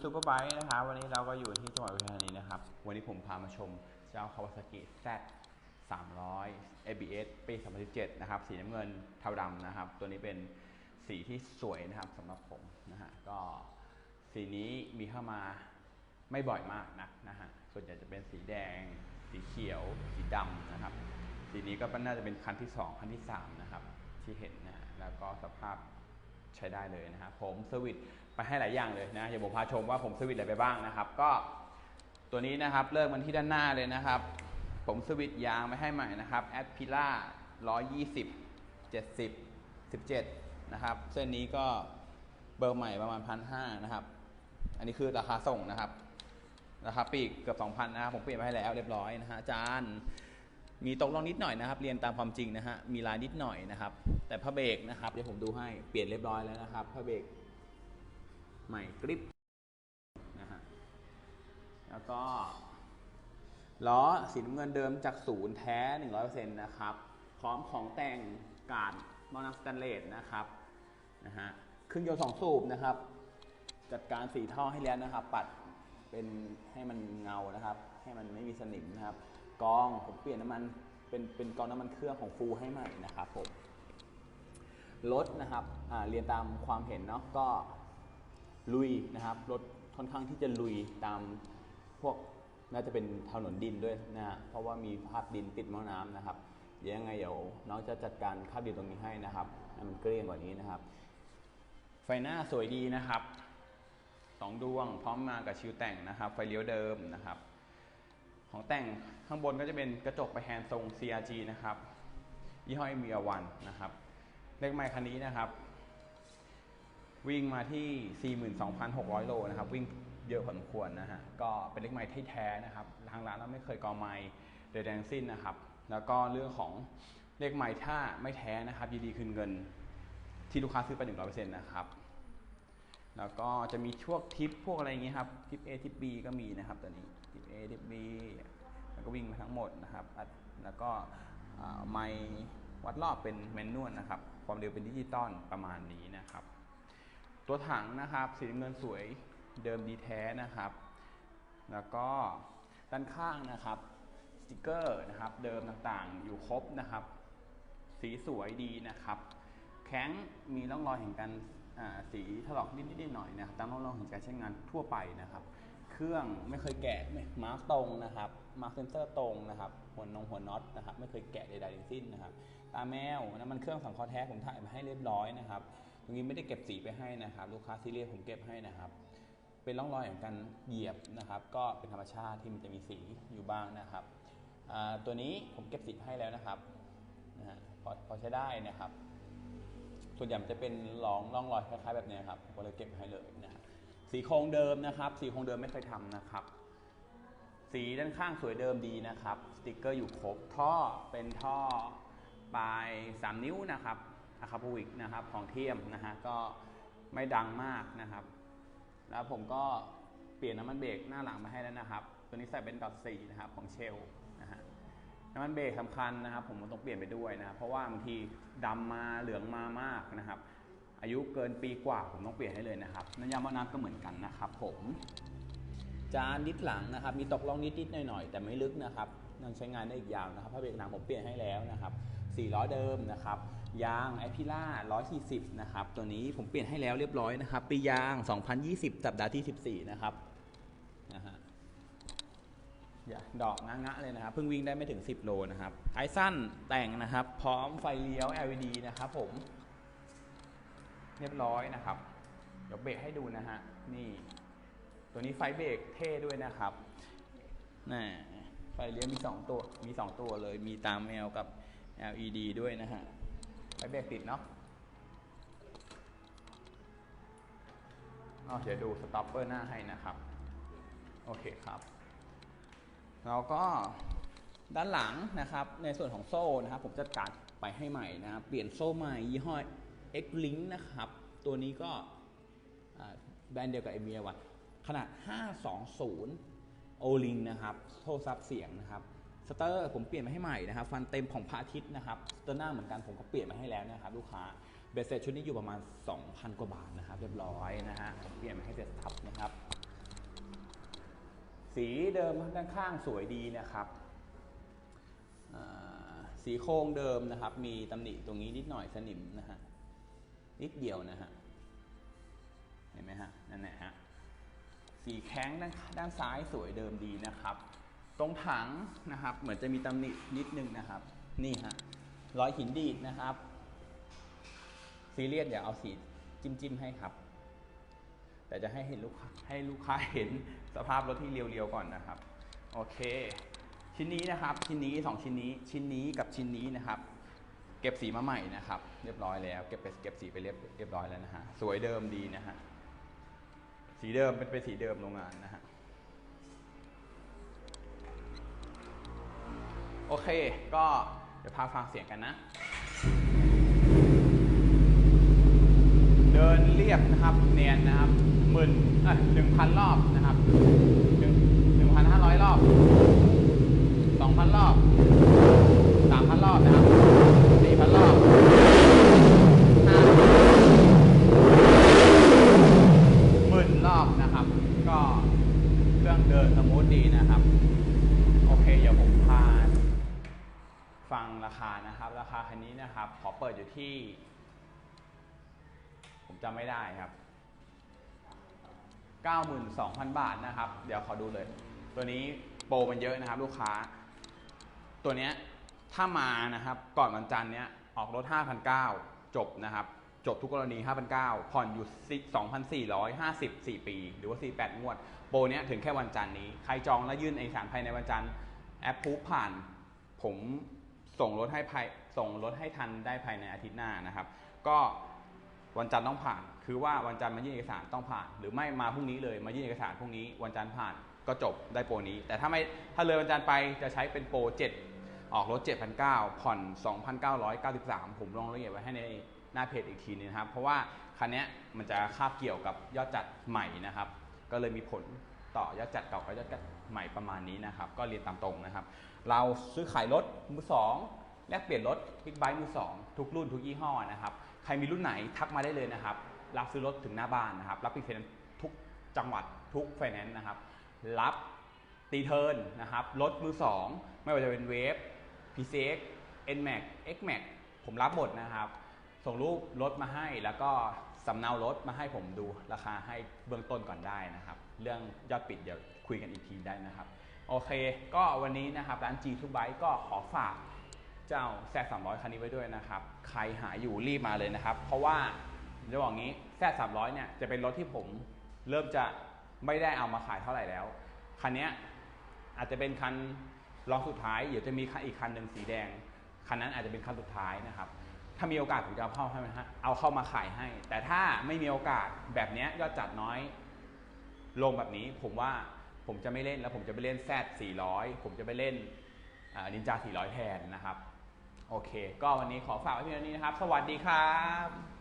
Super Bike นะครับวันนี้เราก็อยู่ที่จังหวัดอุทัยธานีนะครับ วันนี้ผมพามาชมเจ้า Kawasaki Z 300 ABS ปี 2017 นะครับ สีน้ำเงินเทาดำนะครับ ตัวนี้เป็นสีที่สวยนะครับสำหรับผมนะฮะก็สีนี้มีเข้ามาไม่บ่อยมากนักนะฮะส่วนใหญ่จะเป็นสีแดง สีเขียว สีดำนะครับ สีนี้ก็น่าจะเป็นคันที่ 2 คันที่ 3 นะครับ ที่เห็นนะแล้วก็สภาพใช้ได้เลยนะครับผมเซอร์วิส ไปให้หลายอย่างเลยนะอย่าผมพาชมว่าผมเซอร์วิสอะไรไปบ้างนะครับ ก็ตัวนี้นะครับเริ่มกันที่ด้านหน้าเลยนะครับ ผมเซอร์วิสยางไม่ให้ใหม่นะครับแอดพิล่า120 70 17นะครับ เส้นนี้ก็เบอร์ใหม่ประมาณพันห้านะครับ อันนี้คือราคาส่งนะครับ ราคาปีกเกือบ2,000นะครับผมเปลี่ยนมาให้แล้วเรียบร้อยนะฮะอาจารย์มีตกลงนิดหน่อยนะครับ เรียนตามความจริงนะฮะมีลายนิดหน่อยนะครับ แต่ผ้าเบรกนะครับเดี๋ยวผมดูให้เปลี่ยนเรียบร้อยแล้วนะครับผ้าเบรก ใหม่กริปนะฮะแล้วก็ล้อสีน้ำเงินเดิมจากศูนย์แท้ 100%นะครับ พร้อมของแต่งกาดมอนัสแตนเลสนะครับนะฮะเครื่องยนต์สองสูบนะครับ จัดการสีท่อให้แล้วนะครับ ปัดเป็นให้มันเงานะครับ ให้มันไม่มีสนิมนะครับกองผมเปลี่ยนน้ำมันเป็นเป็นกองน้ำมันเครื่องของฟูให้ใหม่นะครับผมรถนะครับเรียนตามความเห็นเนาะก็ ลุยนะครับรถค่อนข้างที่จะลุยตามพวกน่าจะเป็นถนนดินด้วยนะฮะเพราะว่ามีภาพดินติดม้อน้ำนะครับเดี๋ยวยังไงเดี๋ยวน้องจะจัดการคาบดินตรงนี้ให้นะครับให้มันเกลี้ยงกว่านี้นะครับ ไฟหน้าสวยดีนะครับสองดวงพร้อมมากับชิวแต่งนะครับ ไฟเลี้ยวเดิมนะครับ ของแต่งข้างบนก็จะเป็นกระจกไปแฮนด์ทรง CRG นะครับยี่ห้อ m อวันนะครับเลขไมค์คันนี้นะครับ วิ่งมาที่ 42,600 โลนะครับ วิ่งเยอะพอสมควรนะฮะ ก็เป็นเลขไมค์ที่แท้นะครับ ทางร้านเราไม่เคยกอไมค์ใดๆทั้งสิ้นนะครับ แล้วก็เรื่องของเลขไมค์ถ้าไม่แท้นะครับยินดีคืนเงินที่ลูกค้าซื้อไป100%นะครับ แล้วก็จะมีช่วงทิปพวกอะไรอย่างเงี้ยครับ ทิป A ทิป B ก็มีนะครับตัวนี้ ทิป A ทิป B แล้วก็วิ่งมาทั้งหมดนะครับ แล้วก็ไมค์วัดรอบเป็นแมนนวลนะครับ ความเร็วเป็นดิจิตอลประมาณนี้นะครับ ตัวถังนะครับ สีน้ำเงินสวยเดิมดีแท้นะครับ แล้วก็ด้านข้างนะครับสติกเกอร์นะครับเดิมต่างๆ อยู่ครบนะครับ สีสวยดีนะครับ แข็งมีร่องรอยแห่งการสีถลอกนิดๆหน่อยนะครับตามร่องรอยแห่งการใช้งานทั่วไปนะครับ เครื่องไม่เคยแกะไม่มาร์กตรงนะครับมาร์กเซนเซอร์ตรงนะครับหัวนงหัวน็อตนะครับ ไม่เคยแกะใดๆทั้งสิ้นนะครับ ตาแมวน้ำมันเครื่องสังเคราะห์แท้ผมถ่ายมาให้เรียบร้อยนะครับ ตรงนี้ไม่ได้เก็บสีไปให้นะครับ ลูกค้าซีเรียสผมเก็บให้นะครับ เป็นร่องรอยของการเหยียบนะครับ ก็เป็นธรรมชาติที่มันจะมีสีอยู่บ้างนะครับตัวนี้ผมเก็บสีให้แล้วนะครับนะพอพอใช้ได้นะครับ ส่วนใหญ่จะเป็นร่องร่องรอยคล้ายๆแบบนี้ครับผมก็เลยเก็บให้เลยนะฮะสีโครงเดิมนะครับ สีโครงเดิมไม่เคยทำนะครับสีด้านข้างสวยเดิมดีนะครับ สติกเกอร์อยู่ครบ ท่อเป็นท่อปลาย 3 นิ้วนะครับ อะคาพวิกนะครับของเทียมนะฮะก็ไม่ดังมากนะครับ แล้วผมก็เปลี่ยนน้ำมันเบรกหน้าหลังมาให้แล้วนะครับ ตัวนี้ใส่เป็นดอทสี่นะครับของเชลนะฮะน้ำมันเบรกสำคัญนะครับ ผมต้องเปลี่ยนไปด้วยนะครับเพราะว่าบางทีดำมาเหลืองมามากนะครับ อายุเกินปีกว่าผมต้องเปลี่ยนให้เลยนะครับน้ำยาหม้อน้ำก็เหมือนกันนะครับ ผมจานนิดหลังนะครับ มีตกล่องนิดนิดหน่อยๆแต่ไม่ลึกนะครับยังใช้งานได้อีกยาวนะครับผ้าเบรกหนังผมเปลี่ยนให้แล้วนะครับ4ล้อเดิมนะครับ ยางไอพิล่า140 นะครับ ตัวนี้ผมเปลี่ยนให้แล้วเรียบร้อยนะครับ ปียาง 2020 สัปดาห์ที่ 14 นะครับนะฮะอย่าดอกงะๆเลยนะครับ เพิ่งวิ่งได้ไม่ถึง 10 โลนะครับไอสั้นแต่งนะครับ พร้อมไฟเลี้ยว LED นะครับผม เรียบร้อยนะครับ เดี๋ยวเบรกให้ดูนะฮะ นี่ ตัวนี้ไฟเบรกเท่ด้วยนะครับน่ไฟเลี้ยวมี 2 ตัว มี 2 ตัวเลย มีตามแมวกับ LED ด้วยนะฮะ ไฟเบรกติดเนาะอ๋อเดี๋ยวดูสต็อปเปอร์หน้าให้นะครับ โอเคครับ แล้วก็ด้านหลังนะครับ ในส่วนของโซ่นะครับ ผมจัดการไปให้ใหม่นะครับ เปลี่ยนโซ่ใหม่ยี่ห้อ X Link นะครับ ตัวนี้ก็แบรนด์เดียวกับ m อ a วัขนาด 520 โอลิงนะครับ โทรศัพท์เสียงนะครับ สเตอร์ผมเปลี่ยนมาให้ใหม่นะครับฟันเต็มของพระอาทิตย์นะครับสเตอร์หน้าเหมือนกันผมก็เปลี่ยนมาให้แล้วนะครับลูกค้าเบสเซ็ตชุดนี้อยู่ประมาณ 2,000 กว่าบาทนะครับเรียบร้อยนะฮะผมเปลี่ยนมาให้เสร็จทับนะครับ สีเดิมด้านข้างสวยดีนะครับสีโครงเดิมนะครับ มีตำหนิตรงนี้นิดหน่อยสนิมนะฮะนิดเดียวนะฮะเห็นไหมฮะนั่นแหละฮะสีแข้งด้านด้านซ้ายสวยเดิมดีนะครับ ตรงถังนะครับ เหมือนจะมีตำหนินิดนึงนะครับ นี่ฮะรอยหินดีดนะครับซีเรียสเดี๋ยวเอาสีจิ้มจิ้มให้ครับ แต่จะให้เห็นลูกค้าให้ลูกค้าเห็นสภาพรถที่เรียวๆก่อนนะครับ โอเค ชิ้นนี้นะครับ ชิ้นนี้สองชิ้นนี้ ชิ้นนี้กับชิ้นนี้นะครับ เก็บสีมาใหม่นะครับ เรียบร้อยแล้ว เก็บไปเก็บสีไปเรียบเรียบร้อยแล้วนะฮะ สวยเดิมดีนะฮะ สีเดิมเป็นเป็นสีเดิมโรงงานนะฮะ โอเค ก็เดี๋ยวพาฟังเสียงกันนะ เดินเรียบนะครับ เนียนนะครับหมื่นเอ่หนึ่งพันรอบนะครับหนึ่งหนึ่งพันห้าร้อยรอบสองพันรอบสามพันรอบนะครับสี่พันรอบห้าหมื่นรอบนะครับ ก็เครื่องเดินสมูทดีนะครับ โอเค เดี๋ยวผมพาฟังรา คานะครับ ราคาคันนี้นะครับ ขอเปิดอยู่ที่ ผมจำไม่ได้ครับ 92,000 บาทนะครับ เดี๋ยวขอดูเลย ตัวนี้โปรมันเยอะนะครับ ลูกค้า ตัวเนี้ยถ้ามานะครับ ก่อนวันจันทร์เนี้ยออกรถ 5,900 จบนะครับ จบทุกกรณี 5,900 ผ่อนอยู่ 2,450 4 ปี หรือว่า 48 งวด โปรเนี้ยถึงแค่วันจันทร์นี้ ใครจองแล้วยื่นเอกสารภายในวันจันทร์แอปพูผ่านผม ส่งรถให้ภายส่งรถให้ทันได้ภายในอาทิตย์หน้านะครับ ก็วันจันทร์ต้องผ่าน คือว่าวันจันทร์มายื่นเอกสารต้องผ่าน หรือไม่มาพรุ่งนี้เลยมายื่นเอกสารพรุ่งนี้ วันจันทร์ผ่านก็จบได้โปรนี้ แต่ถ้าไม่ถ้าเลยวันจันทร์ไปจะใช้เป็นโปร7ออกรถ7,900ผ่อน 2,993 ผมลงรายละเอียดไว้ให้ในหน้าเพจอีกทีนึงครับ เพราะว่าคันนี้มันจะคาบเกี่ยวกับยอดจัดใหม่นะครับ ก็เลยมีผล ต่อยอดจัดเก่ากับยอดจัดใหม่ประมาณนี้นะครับ ก็เรียนตามตรงนะครับ เราซื้อขายรถมือสองแลกเปลี่ยนรถบิ๊กไบค์มือสองทุกรุ่นทุกยี่ห้อนะครับใครมีรุ่นไหนทักมาได้เลยนะครับ รับซื้อรถถึงหน้าบ้านนะครับ รับปีไฟแนนซ์ทุกจังหวัดทุกไฟแนนซ์นะครับ รับตีเทิร์นนะครับรถมือสองไม่ว่าจะเป็นเวฟ PCX NMAX XMAX ผมรับหมดนะครับ ส่งรูปรถมาให้แล้วก็ สำเนารถมาให้ผมดูราคาให้เบื้องต้นก่อนได้นะครับ เรื่องยอดปิดเดี๋ยวคุยกันอีกทีได้นะครับ โอเค ก็วันนี้นะครับร้าน G ทุกไบก็ขอฝากเจ้าแซด300คันนี้ไว้ด้วยนะครับ ใครหาอยู่รีบมาเลยนะครับ เพราะว่าจะบอกงี้แซด300เนี่ยจะเป็นรถที่ผมเริ่มจะไม่ได้เอามาขายเท่าไหร่แล้ว คันนี้อาจจะเป็นคันรองสุดท้ายเดี๋ยวจะมีคันอีกคันหนึ่งสีแดง คันนั้นอาจจะเป็นคันสุดท้ายนะครับ ถ้ามีโอกาสผมจะเอาเข้าให้นะฮะเอาเข้ามาขายให้ แต่ถ้าไม่มีโอกาสแบบเนี้ยยอดจัดน้อย ลงแบบนี้ผมว่าผมจะไม่เล่นแล้วผมจะไปเล่นแซด400 ผมจะไปเล่นนินจา400 แทนนะครับ โอเค ก็วันนี้ขอฝากไว้เพียงนี้นะครับ สวัสดีครับ